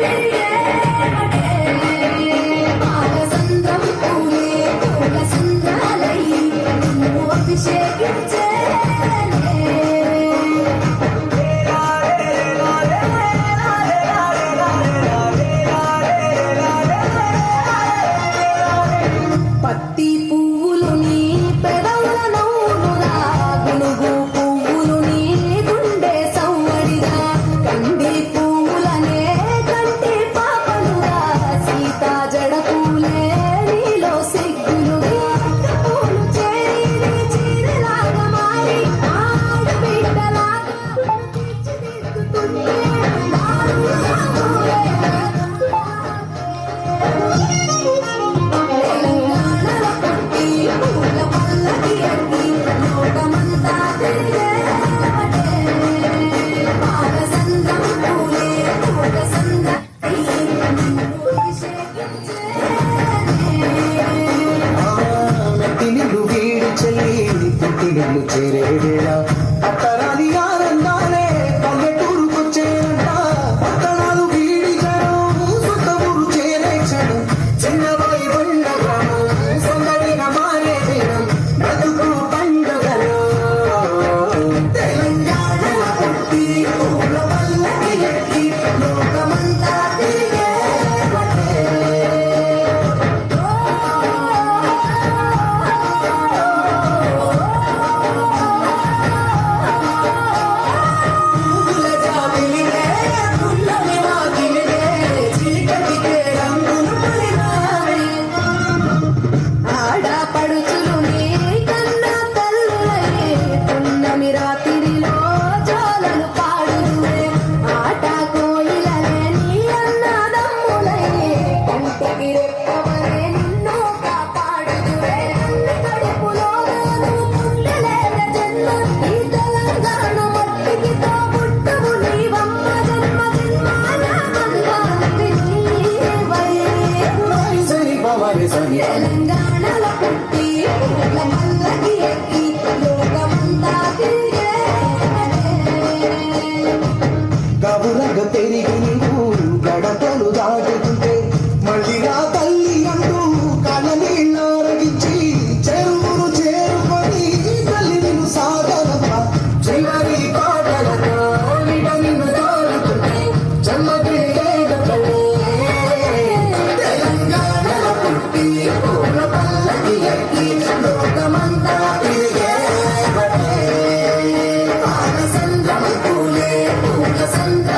Yeah. చెల్లి పుట్టినిల్లు చేరేవేళ Get it. Santa.